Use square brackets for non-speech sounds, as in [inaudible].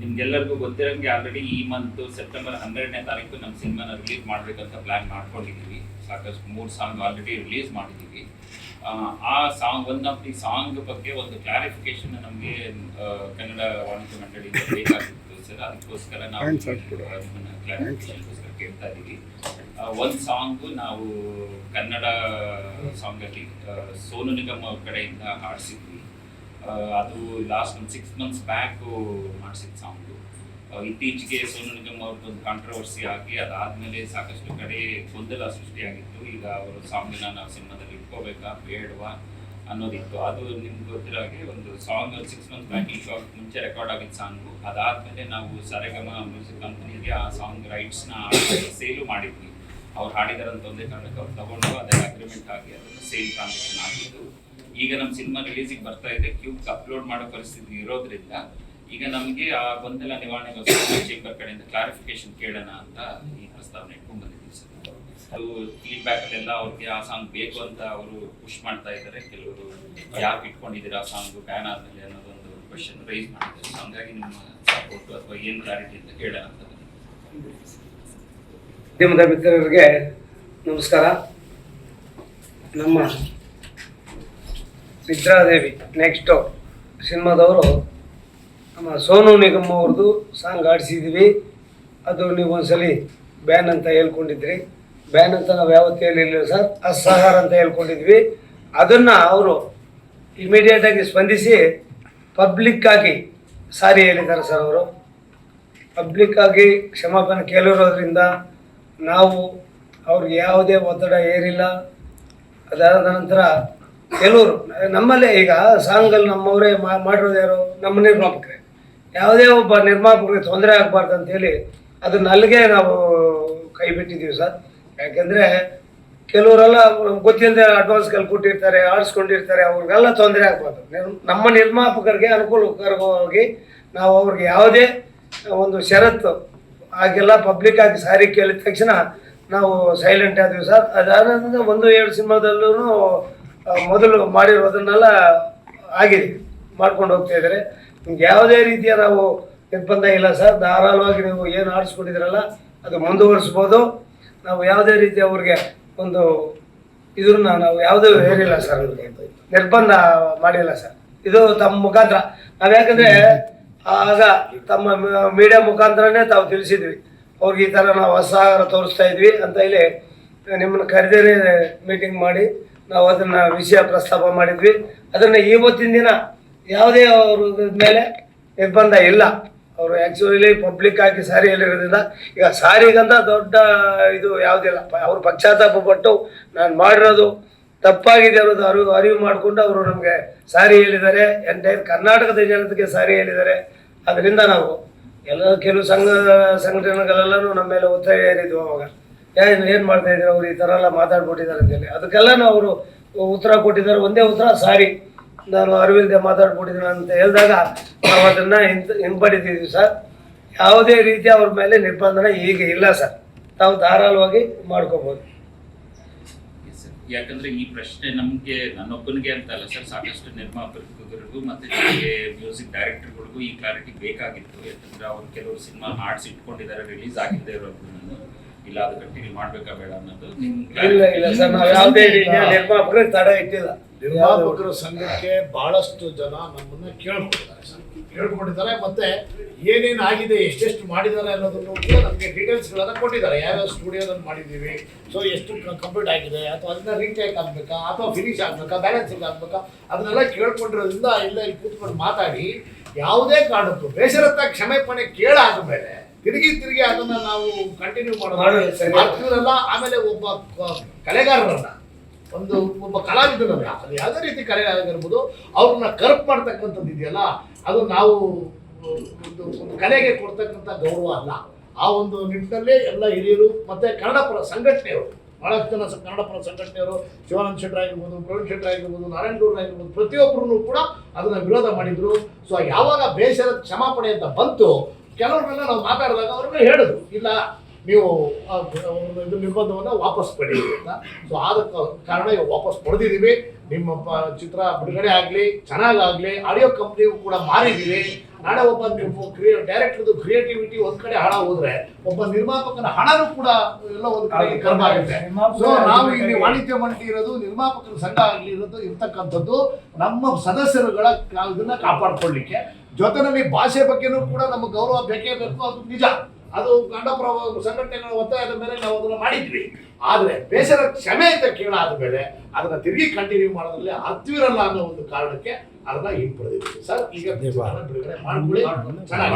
ನಿಮ್ಗೆಲ್ಲರಿಗೂ ಗೊತ್ತಿರೋಂಗೆ ಆಲ್ರೆಡಿ ಈ ಮಂತ್ ಸೆಪ್ಟೆಂಬರ್ ಹನ್ನೆರಡನೇ ತಾರೀಕು ನಮ್ಮ ಸಿನಿಮಾನ ರಿಲೀಸ್ ಮಾಡಬೇಕಂತ ಪ್ಲಾನ್ ಮಾಡ್ಕೊಂಡಿದ್ದೀವಿ ಸಾಕಷ್ಟು ಮೂರು ಸಾಂಗ್ ಆಲ್ರೆಡಿ ರಿಲೀಸ್ ಮಾಡಿದ್ದೀವಿ ಆ, ಆ song one of the song ಬಗ್ಗೆ ಒಂದು ಕ್ಲಾರಿಫಿಕೇಶನ್ ನಮಗೆ ಕನ್ನಡ ವಾಣಿಜ್ಯ ಮಂಡಳಿ ಬೇಕಾಗಿತ್ತು ಸರ್. ಅದಕ್ಕೋಸ್ಕರ ನಾವು. ಕ್ಲಾರಿಫಿಕೇಶನ್ಗೋಸ್ಕರ ಕೇಳ್ತಾ ಇದ್ದೀವಿ ಒಂದು ಸಾಂಗು ನಾವು ಕನ್ನಡ ಸಾಂಗಲ್ಲಿ ಸೋನು ನಿಗಮ್ ಕಡೆಯಿಂದ ಹಾಡಿಸಿದ್ವಿ. ಅದು ಲಾಸ್ಟ್ ಒಂದು ಸಿಕ್ಸ್ ಮಂತ್ಸ್ ಬ್ಯಾಕು ಮಾಡಿಸಿದ ಸಾಂಗು ಇತ್ತೀಚೆಗೆ ಸೋನು ನಿಗಮ್ ಅವ್ರದ್ದು ಒಂದು ಕಾಂಟ್ರವರ್ಸಿ ಆಗಿ ಅದಾದಮೇಲೆ ಸಾಕಷ್ಟು ಕಡೆ ಗೊಂದಲ ಸೃಷ್ಟಿಯಾಗಿತ್ತು. ಈಗ ಅವರು ಸಾಂಗ್ನ ನಾವು ಸಿನಿಮಾದಲ್ಲಿ ಇಟ್ಕೋಬೇಕಾ, ಬೇಡವಾ ಅನ್ನೋದಿತ್ತು. ಅದು ನಿಮ್ಗೆ ಗೊತ್ತಿರೋ ಹಾಗೆ ಒಂದು ಸಾಂಗ್ ಸಿಕ್ಸ್ ಮಂತ್ ಬ್ಯಾಕ್ ಈಗ ಮುಂಚೆ ರೆಕಾರ್ಡ್ ಆಗಿದ್ದ ಸಾಂಗು ಅದಾದ್ಮೇಲೆ ನಾವು ಸರಗಮ ಮ್ಯೂಸಿಕ್ ಕಂಪನಿಗೆ ಆ ಸಾಂಗ್ ರೈಟ್ಸ್ನ ಸೇಲು ಮಾಡಿದ್ವಿ. ಅವ್ರು ಹಾಡಿದಾರಂತ ಒಂದೇ ಕಾರಣಕ್ಕೆ ಅವ್ರು ತಗೊಂಡು ಅದೇ ಅಗ್ರಿಮೆಂಟ್ ಆಗಿ ಅದನ್ನು ಸೇಲ್ ಟ್ರಾನ್ಸಾಕ್ಷನ್ ಆಗಿದ್ದು, ಈಗ ನಮ್ಮ ಸಿನಿಮಾ ರಿಲೀಸಿಗೆ ಬರ್ತಾ ಇದೆ ಕ್ಯೂಬ್ ಅಪ್ಲೋಡ್ ಮಾಡೋ ಪರಿಸ್ಥಿತಿ ಇರೋದ್ರಿಂದ ಈಗ ನಮಗೆ ಆ ಗೊಂದಲ ನಿವಾರಣೆಗೋಸ್ಕರ [coughs] ಚೇಂಬರ್ ಕಡೆಯಿಂದ ಕ್ಲಾರಿಫಿಕೇಶನ್ ಕೇಳೋಣ ಅಂತ ಈ ಪ್ರಸ್ತಾವನೆ ಇಟ್ಕೊಂಡು ಬಂದಿದ್ದೀವಿ ಸರ್. ಅದು ಫೀಡ್ಬ್ಯಾಕ್ ಅಲ್ಲೆಲ್ಲ ಅವ್ರಿಗೆ ಆ ಸಾಂಗ್ ಬೇಕು ಅಂತ ಅವರು ಪುಷ್ ಮಾಡ್ತಾ ಇದ್ದಾರೆ. ಕೆಲವರು ಯಾಕೆ ಇಟ್ಕೊಂಡಿದ್ದೀರಾ ಆ ಸಾಂಗ್ ಬ್ಯಾನ್ ಆದ್ಮೇಲೆ ಅನ್ನೋದೊಂದು ಕ್ವಶನ್ ರೈಸ್ ಮಾಡಿದ್ದಾರೆ. ಹಂಗಾಗಿ ನಿಮ್ಮ ಸಪೋರ್ಟ್ ಅಥವಾ ಏನು ಕ್ಲಾರಿಟಿ ಅಂತ ಕೇಳೋಣ ಅಂತ. ಮಾಧ್ಯಮದ ಮಿತ್ರರಿಗೆ ನಮಸ್ಕಾರ. ನಮ್ಮ ನಿದ್ರಾದೇವಿ ನೆಕ್ಸ್ಟು ಸಿನಿಮಾದವರು ನಮ್ಮ ಸೋನು ನಿಗಮ್ ಅವ್ರದ್ದು ಸಾಂಗ್ ಆಡಿಸಿದ್ವಿ. ಅದು ನೀವು ಒಂದ್ಸಲಿ ಬ್ಯಾನ್ ಅಂತ ಹೇಳ್ಕೊಂಡಿದ್ರಿ. ಬ್ಯಾನ್ ಅಂತ ನಾವು ಯಾವತ್ತೂ ಹೇಳಿಲ್ಲ ಸರ್. ಅಸಹಾರ ಅಂತ ಹೇಳ್ಕೊಂಡಿದ್ವಿ. ಅದನ್ನು ಅವರು ಇಮಿಡಿಯೇಟಾಗಿ ಸ್ಪಂದಿಸಿ ಪಬ್ಲಿಕ್ಕಾಗಿ ಸಾರಿ ಹೇಳಿದ್ದಾರೆ ಸರ್ ಅವರು. ಪಬ್ಲಿಕ್ಕಾಗಿ ಕ್ಷಮಾಪಣೆ ಕೇಳಿರೋದ್ರಿಂದ ನಾವು ಅವ್ರಿಗೆ ಯಾವುದೇ ಒತ್ತಡ ಏರಿಲ್ಲ. ಅದಾದ ನಂತರ ಕೆಲವರು, ನಮ್ಮಲ್ಲೇ ಈಗ ಸಾಂಗಲ್ಲಿ ನಮ್ಮವರೇ ಮಾಡಿರೋದು ಯಾರು? ನಮ್ಮ ನಿರ್ಮಾಪಕರೇ. ಯಾವುದೇ ಒಬ್ಬ ನಿರ್ಮಾಪಕರಿಗೆ ತೊಂದರೆ ಆಗಬಾರ್ದು ಅಂತೇಳಿ ಅದನ್ನ ಅಲ್ಲಿಗೆ ನಾವು ಕೈ ಬಿಟ್ಟಿದ್ದೀವಿ ಸರ್. ಯಾಕೆಂದರೆ ಕೆಲವರೆಲ್ಲ ಗೊತ್ತಿಲ್ಲದೆ ಅಡ್ವಾನ್ಸ್ ಕಲ್ ಕೊಟ್ಟಿರ್ತಾರೆ ಆಡಿಸ್ಕೊಂಡಿರ್ತಾರೆ ಅವ್ರಿಗೆಲ್ಲ ತೊಂದರೆ ಆಗಬಾರ್ದು. ನಮ್ಮ ನಿರ್ಮಾಪಕರಿಗೆ ಅನುಕೂಲಕರವಾಗಿ ನಾವು ಅವ್ರಿಗೆ ಯಾವುದೇ ಒಂದು ಷರತ್ತು ಹಾಗೆಲ್ಲ ಪಬ್ಲಿಕ್ ಆಗಿ ಸಾರಿ ಕೇಳಿದ ತಕ್ಷಣ ನಾವು ಸೈಲೆಂಟ್ ಆದ್ವಿ ಸರ್ ಅದಾದ ಒಂದು, ಎರಡು ಸಿನಿಮಾದಲ್ಲೂ ಮೊದಲು ಮಾಡಿರೋದನ್ನೆಲ್ಲ ಆಗಿದೆ, ಮಾಡ್ಕೊಂಡು ಹೋಗ್ತಾ ಇದ್ದಾರೆ. ನಿಮ್ಗೆ ಯಾವುದೇ ರೀತಿಯ ನಾವು ನಿರ್ಬಂಧ ಇಲ್ಲ ಸರ್ ಧಾರಾಳವಾಗಿ ನೀವು ಏನು ಆಡಿಸ್ಕೊಂಡಿದ್ದೀರಲ್ಲ, ಅದು ಮುಂದುವರಿಸ್ಬೋದು. ನಾವು ಯಾವುದೇ ರೀತಿ ಅವ್ರಿಗೆ ಒಂದು ಇದನ್ನ ನಾವು ಯಾವುದೇ ಹೇರಿಲ್ಲ ಸರ್ ಅವ್ರಿಗೆ ನಿರ್ಬಂಧ ಮಾಡಿಲ್ಲ ಸರ್ ಇದು ತಮ್ಮ ಮುಖಾಂತರ. ನಾವು ಯಾಕಂದ್ರೆ ಆಗ ತಮ್ಮ ಮೀಡಿಯಾ ಮುಖಾಂತರನೇ ತಾವು ತಿಳಿಸಿದ್ವಿ. ಅವ್ರಿಗೆ ಈ ಥರ ನಾವು ಅಸಹಾರ ತೋರಿಸ್ತಾ ಇದ್ವಿ ಅಂತ ಹೇಳಿ ನಿಮ್ಮನ್ನು ಕರೆದೇ ಮೀಟಿಂಗ್ ಮಾಡಿ ನಾವು ಅದನ್ನು ವಿಷಯ ಪ್ರಸ್ತಾಪ ಮಾಡಿದ್ವಿ. ಅದನ್ನು ಇವತ್ತಿನ ದಿನ ಯಾವುದೇ ಅವ್ರ ಮೇಲೆ ನಿರ್ಬಂಧ ಇಲ್ಲ. ಅವರು ಆ್ಯಕ್ಚುಲಿ ಪಬ್ಲಿಕ್ ಆಗಿ ಸಾರಿ ಹೇಳಿರೋದ್ರಿಂದ ಈಗ ಸಾರಿಗಂತ ದೊಡ್ಡ ಇದು ಯಾವುದಿಲ್ಲ ಅವರು ಪಶ್ಚಾತ್ತಾಪ ಪಟ್ಟು ನಾನು ಮಾಡಿರೋದು ತಪ್ಪಾಗಿದೆ ಅನ್ನೋದು ಅರಿವು ಅರಿವು ಮಾಡಿಕೊಂಡು ಅವರು ನಮಗೆ ಸಾರಿ ಹೇಳಿದ್ದಾರೆ. ಎಂಟೈರ್ ಕರ್ನಾಟಕದ ಜನತೆಗೆ ಸಾರಿ ಹೇಳಿದ್ದಾರೆ. ಅದರಿಂದ ನಾವು ಎಲ್ಲ ಕೆಲವು ಸಂಘ, ಸಂಘಟನೆಗಳೆಲ್ಲನೂ ನಮ್ಮ ಮೇಲೆ ಒತ್ತಾಯ ಏರಿದ್ವು ಅವಾಗ. ಏನು ಏನು ಮಾಡ್ತಾ ಇದ್ರು ಅವ್ರು? ಈ ಥರ ಎಲ್ಲ ಮಾತಾಡ್ಬಿಟ್ಟಿದ್ದಾರೆ ಅಂತೇಳಿ ನಾವು ಅವರು ಉತ್ತರ ಕೊಟ್ಟಿದ್ದಾರೆ. ಒಂದೇ ಉತ್ತರ, ಸಾರಿ. ನಾನು ಅರವಿಂದ ಮಾತಾಡ್ಬಿಟ್ಟಿದ್ದೀನಿ ಅಂತ ಹೇಳಿದಾಗ ನಾವು ಅದನ್ನು ಹಿಂದ್, ಹಿಂಪಡಿತಿದ್ವಿ ಸರ್. ಯಾವುದೇ ರೀತಿ ಅವ್ರ ಮೇಲೆ ನಿರ್ಬಂಧನ ಈಗ ಇಲ್ಲ ಸರ್. ತಾವು ಧಾರಾಳವಾಗಿ ಮಾಡ್ಕೋಬೋದು. ಯಾಕಂದ್ರೆ ಈ ಪ್ರಶ್ನೆ ನಮ್ಗೆ ನನ್ನೊಬ್ಬನಿಗೆ ಅಂತ ಅಲ್ಲ ಸರ್ ಸಾಕಷ್ಟು ನಿರ್ಮಾಪಕರಿಗೂ ಮತ್ತೆ ಜೊತೆಗೆ ಮ್ಯೂಸಿಕ್ ಡೈರೆಕ್ಟರ್ಗಳಿಗೂ ಈ ಕ್ಲಾರಿಟಿ ಬೇಕಾಗಿತ್ತು. ಯಾಕಂದ್ರೆ ಅವ್ರು ಕೆಲವರು ಸಿನಿಮಾ ಹಾಡ್ಸ್ ಇಟ್ಕೊಂಡಿದ್ದಾರೆ ರಿಲೀಸ್ ಆಗಿದ್ದೇ ಇರೋದು ಇಲ್ಲ ಅದು ಕಂಟಿನ್ಯೂ ಮಾಡ್ಬೇಕಾ ಬೇಡ ಅನ್ನೋದು ನಿರ್ಮಾಪಕರಿಗೆ ಇಟ್ಟಿಲ್ಲ. ನಿರ್ಮಾಪಕರ ಸಂಘಕ್ಕೆ ಬಹಳಷ್ಟು ಜನ ನಮ್ಮನ್ನ ಕೇಳ್ಕೊಂಡಿದ್ದಾರೆ ಕೇಳ್ಕೊಂಡಿದ್ದಾರೆ ಮತ್ತೆ ಏನೇನು ಆಗಿದೆ ಎಷ್ಟೆಷ್ಟು ಮಾಡಿದ್ದಾರೆ ಅನ್ನೋದನ್ನು ಕೂಡ ನಮಗೆ ಡೀಟೇಲ್ಸ್ಗಳನ್ನು ಕೊಟ್ಟಿದ್ದಾರೆ. ಯಾವ್ಯಾವ ಸ್ಟುಡಿಯೋದಲ್ಲಿ ಮಾಡಿದ್ದೀವಿ ಸೊ ಎಷ್ಟು ಕಂಪ್ಲೀಟ್ ಆಗಿದೆ ಅಥವಾ ಅದನ್ನ ರೀಟೇಕ್ ಆಗ್ಬೇಕಾ ಅಥವಾ ಫಿನಿಶ್ ಆಗ್ಬೇಕಾ ಬ್ಯಾಲೆನ್ಸಿಂಗ್ ಆಗ್ಬೇಕಾ ಅದನ್ನೆಲ್ಲ ಕೇಳ್ಕೊಂಡಿರೋದ್ರಿಂದ ಇಲ್ಲ ಇಲ್ಲಿ ಕೂತ್ಕೊಂಡು ಮಾತಾಡಿ ಯಾವುದೇ ಕಾರಣಕ್ಕೂ ಬೇಸರತ್ತ ಕ್ಷಮೆಪಣೆ ಕೇಳಾದ್ಮೇಲೆ ತಿರುಗಿ ತಿರುಗಿ ಅದನ್ನ ನಾವು ಕಂಟಿನ್ಯೂ ಮಾಡೋದು. ಆಮೇಲೆ ಒಬ್ಬ ಕಲೆಗಾರರನ್ನ ಒಂದು ಒಬ್ಬ ಕಲಾವಿದನಲ್ಲ ಅದು ಯಾವುದೇ ರೀತಿ ಕಲೆ ಆಗಿರ್ಬೋದು ಅವ್ರನ್ನ ಕರ್ಪ್ ಮಾಡ್ತಕ್ಕಂಥದ್ದು ಇದೆಯಲ್ಲ? ಅದು ನಾವು, ಒಂದು ಒಂದು ಕಲೆಗೆ ಕೊಡ್ತಕ್ಕಂಥ ಗೌರವ ಅಲ್ಲ. ಆ ಒಂದು ನಿಟ್ಟಿನಲ್ಲಿ ಎಲ್ಲ ಹಿರಿಯರು ಮತ್ತೆ ಕನ್ನಡಪುರ ಸಂಘಟನೆಯವರು, ಬಹಳಷ್ಟು ಜನ ಕನ್ನಡಪುರ ಕನ್ನಡ ಪರ ಸಂಘಟನೆಯವರು, ಶಿವಾನಂದ ಶೆಟ್ಟರ್ ಆಗಿರ್ಬೋದು, ಪ್ರವೀಣ್ ಶೆಟ್ಟರ್ ಆಗಿರ್ಬೋದು ನಾರಾಯಣ ಗೌಡ್ರು ಆಗಿರ್ಬೋದು ಪ್ರತಿಯೊಬ್ಬರು ಕೂಡ ಅದನ್ನ ವಿರೋಧ ಮಾಡಿದ್ರು. ಸೊ ಯಾವಾಗ ಬೇಸರ ಕ್ಷಮಾಪಣೆ ಅಂತ ಬಂತು, ಕೆಲವ್ರನ್ನೆಲ್ಲ ನಾವು ಮಾತಾಡಿದಾಗ ಅವ್ರನ್ನ ಹೇಳಿದ್ರು. ಇಲ್ಲ ನೀವು ಇದು ನಿರ್ಬಂಧವನ್ನು ವಾಪಸ್ ಪಡಿ ಅಂತ. ಸೊ ಆದ ಕಾರಣ ಇವಾಗ ವಾಪಸ್ ಪಡೆದಿದ್ದೀವಿ ನಿಮ್ಮ ಚಿತ್ರ ಬಿಡುಗಡೆ ಆಗಲಿ ಚೆನ್ನಾಗಾಗಲಿ ಆಡಿಯೋ ಕಂಪ್ನಿಗೂ ಕೂಡ ಮಾರಿದ್ದೀವಿ. ನಾಳೆ ಒಬ್ಬ ಡೈರೆಕ್ಟರ್ದು ಕ್ರಿಯೇಟಿವಿಟಿ ಒಂದು ಕಡೆ ಹಣ ಹೋದ್ರೆ ಒಬ್ಬ ನಿರ್ಮಾಪಕನ ಹಣನೂ ಕೂಡ ಎಲ್ಲ ಒಂದು ಕಡೆ ಕರ್ಮ ಆಗುತ್ತೆ. ಸೊ ನಾವು ಇಲ್ಲಿ ವಾಣಿಜ್ಯ ಮಂಡಳಿ ಇರೋದು ನಿರ್ಮಾಪಕರ ಸಂಘ ಆಗಲಿ ಇರೋದು ಇರ್ತಕ್ಕಂಥದ್ದು ನಮ್ಮ ಸದಸ್ಯರುಗಳ ಇದನ್ನ ಕಾಪಾಡ್ಕೊಳ್ಳಿಕ್ಕೆ. ಜೊತೆನಲ್ಲಿ ಭಾಷೆ ಬಗ್ಗೆನೂ ಕೂಡ ನಮಗೆ ಗೌರವ ಬೇಕೇ ಬೇಕು ಅದು ನಿಜ. ಅದು ಗಂಡಪರ ಸಂಘಟನೆಗಳ ಒತ್ತಾಯದ ಮೇಲೆ ನಾವು ಅದನ್ನು ಮಾಡಿದ್ವಿ. ಆದರೆ ಬೇಸರ ಕ್ಷಮೆ ಅಂತ ಕೇಳಾದ ಮೇಲೆ ಅದನ್ನ ತಿರುಗಿ ಕಂಟಿನ್ಯೂ ಮಾಡೋದ್ರಲ್ಲಿ ಹತ್ತಿರಲ್ಲ ಅನ್ನೋ ಒಂದು ಕಾರಣಕ್ಕೆ ಅದನ್ನ ಹಿಂಪಡೆದಿದ್ದೀವಿ. ಸರ್ ಈಗ ಬಿಡುಗಡೆ ಮಾಡ್ಕೊಳ್ಳಿ. ಚೆನ್ನಾಗಿ